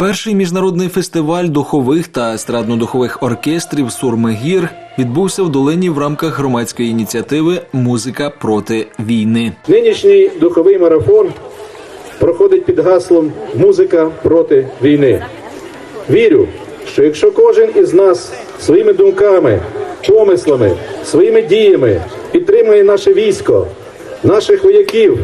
Перший міжнародний фестиваль духових та естрадно-духових оркестрів Сурмигір відбувся в долині в рамках громадської ініціативи Музика проти війни. Нинішній духовий марафон проходить під гаслом Музика проти війни. Вірю, що якщо кожен із нас своїми думками, помислами, своїми діями підтримує наше військо, наших вояків,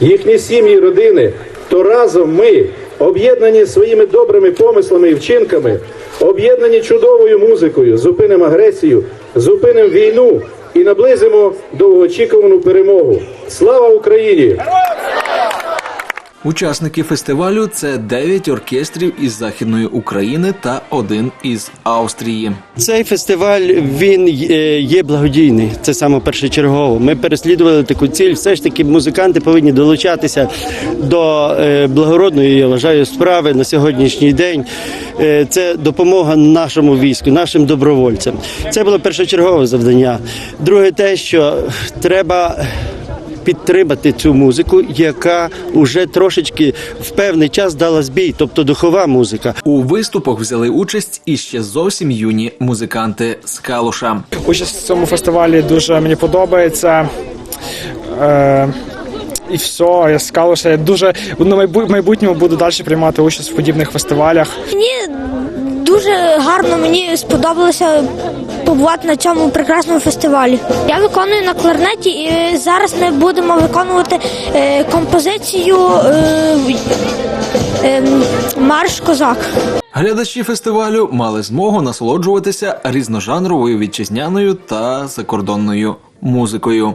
їхні сім'ї, родини, то разом ми, об'єднані своїми добрими помислами і вчинками, об'єднані чудовою музикою, зупинимо агресію, зупинимо війну і наблизимо довгоочікувану перемогу. Слава Україні! Учасники фестивалю це 9 оркестрів із Західної України та один із Австрії. Цей фестиваль він е, є благодійний. Це саме першочергово. Ми переслідували таку ціль. Все ж таки, музиканти повинні долучатися до е, благородної, я вважаю, справи на сьогоднішній день. Е, Це допомога нашому війську, нашим добровольцям. Це було першочергове завдання. Друге, те, що треба. Підтримати цю музику, яка вже трошечки в певний час дала збій, тобто духова музика. У виступах взяли участь і ще зовсім юні музиканти з Калуша. Участь в цьому фестивалі дуже мені подобається. Е, і все, я скажу, що я дуже на в майбутньому буду далі приймати участь в подібних фестивалях. Мені дуже гарно мені сподобалося побувати на цьому прекрасному фестивалі. Я виконую на кларнеті, і зараз ми будемо виконувати е, композицію е, е, Марш Козак. Глядачі фестивалю мали змогу насолоджуватися різножанровою вітчизняною та закордонною музикою.